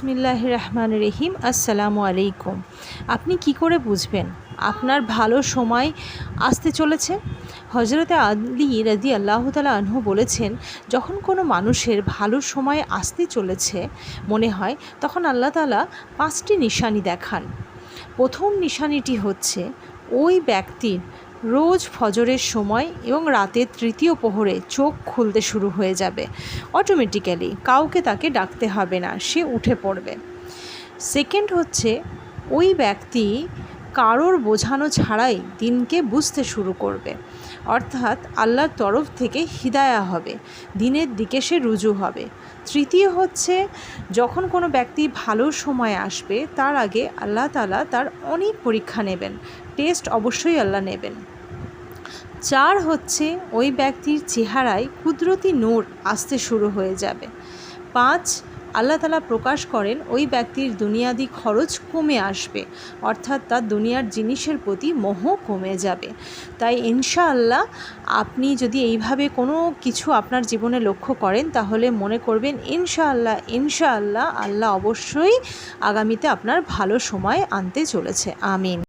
বিসমিল্লাহ রহমান রহিম, আসসালামু আলাইকুম। আপনি কি করে বুঝবেন আপনার ভালো সময় আসতে চলেছে? হজরতে আলী রাজি আল্লাহ তালা আনহু বলেছেন, যখন কোনো মানুষের ভালো সময় আসতে চলেছে মনে হয়, তখন আল্লাহ তালা পাঁচটি নিশানি দেখান। প্রথম নিশানিটি হচ্ছে, ওই ব্যক্তির রোজ ফজরের সময় এবং রাতের তৃতীয় প্রহরে চোখ খুলতে শুরু হয়ে যাবে। অটোমেটিক্যালি কাউকে তাকে ডাকতে হবে না, সে উঠে পড়বে। সেকেন্ড হচ্ছে, ওই ব্যক্তি কারোর বোঝানো ছাড়াই দিনকে বুঝতে শুরু করবে। অর্থাৎ আল্লাহর তরফ থেকে হিদায়া হবে, দিনের দিকে সে রুজু হবে। তৃতীয় হচ্ছে, যখন কোনো ব্যক্তি ভালো সময় আসবে, তার আগে আল্লাহ তালা তার অনেক পরীক্ষা নেবেন, টেস্ট অবশ্যই আল্লাহ নেবেন। চার হচ্ছে, ওই ব্যক্তির চেহারায় কুদরতি নূর আসতে শুরু হয়ে যাবে। পাঁচ আল্লাহ তালা প্রকাশ করেন, ওই ব্যক্তির দুনিয়াদি খরচ কমে আসবে, অর্থাৎ তার দুনিয়ার জিনিসের প্রতি মোহ কমে যাবে। তাই ইনশাআল্লাহ আপনি যদি এইভাবে কোনো কিছু আপনার জীবনে লক্ষ্য করেন, তাহলে মনে করবেন ইনশাআল্লাহ ইনশাআল্লাহ আল্লাহ অবশ্যই আগামীতে আপনার ভালো সময় আনতে চলেছে। আমিন।